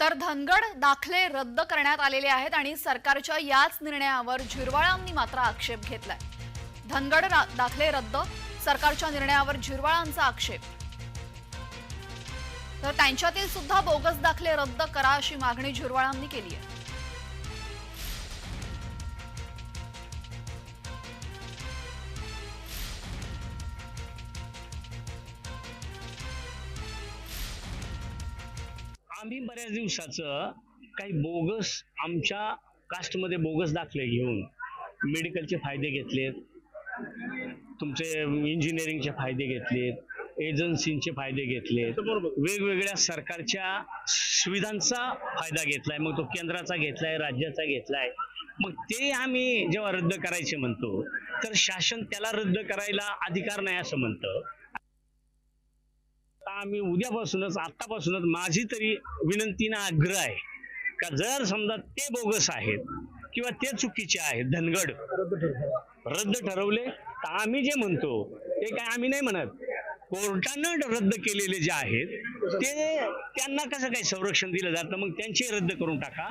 तर धनगड दाखले रद्द करण्यात आलेले आहेत आणि सरकारच्या याच निर्णयावर झिरवाळांनी मात्र आक्षेप घेतलाय. धनगड दाखले रद्द सरकारच्या निर्णयावर झिरवाळांचा आक्षेप. तर त्यांच्यातील सुद्धा बोगस दाखले रद्द करा अशी मागणी झिरवाळांनी केली आहे. आम्ही बऱ्याच दिवसाचं काही बोगस आमच्या कास्टमध्ये बोगस दाखले घेऊन मेडिकलचे फायदे घेतलेत. तुमचे इंजिनिअरिंगचे फायदे घेतलेत. एजन्सींचे फायदे घेतलेत. वेगवेगळ्या सरकारच्या सुविधांचा फायदा घेतलाय. मग तो केंद्राचा घेतलाय राज्याचा घेतलाय. मग ते आम्ही जेव्हा रद्द करायचे म्हणतो तर शासन त्याला रद्द करायला अधिकार नाही असं म्हणतं. आम्ही उद्यापासूनच आतापासूनच माझी तरी विनंती ना आग्रह आहे का जर समजा ते बोगस आहेत किंवा ते चुकीचे आहेत धनगड रद्द ठरवले तर आम्ही जे म्हणतो ते काय आम्ही नाही म्हणत. कोर्टानं रद्द केलेले जे आहेत ते त्यांना कसं काही संरक्षण दिलं जातं? मग त्यांचे रद्द करून टाका.